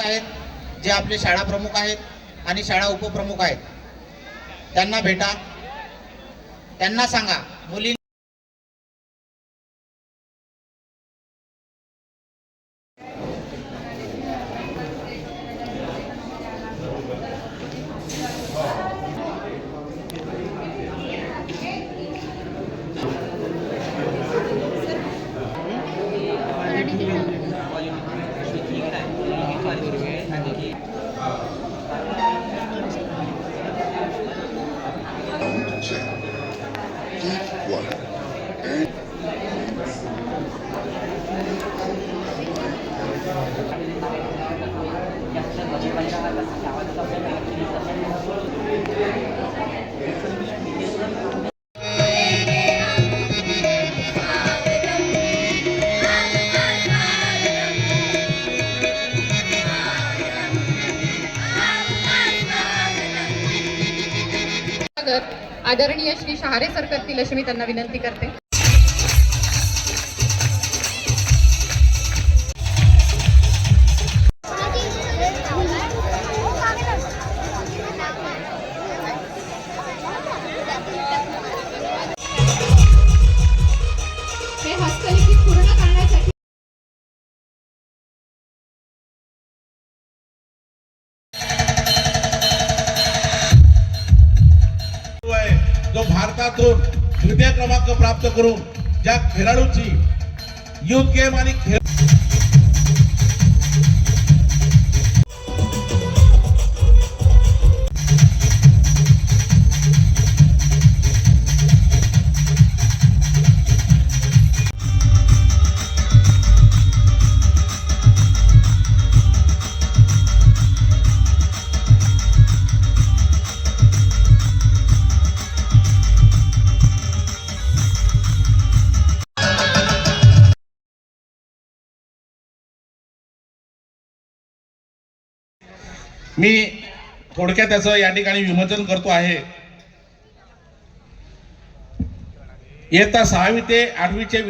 आहेत जे आपले शाळा प्रमुख आहेत आणि शाळा उपप्रमुख आहेत त्यांना भेटा त्यांना सांगा मुली check. आदरणीय श्री शहारे सर लक्ष्मी अशी मी त्यांना विनंती करते. आहे भारतातून तृतीय क्रमांक प्राप्त करून ज्या खेळाडूची युथ गेम आणि खेळ मी थोडक्यात त्याचं या ठिकाणी विमोचन करतो आहे. इयत्ता सहावी ते आठवीचे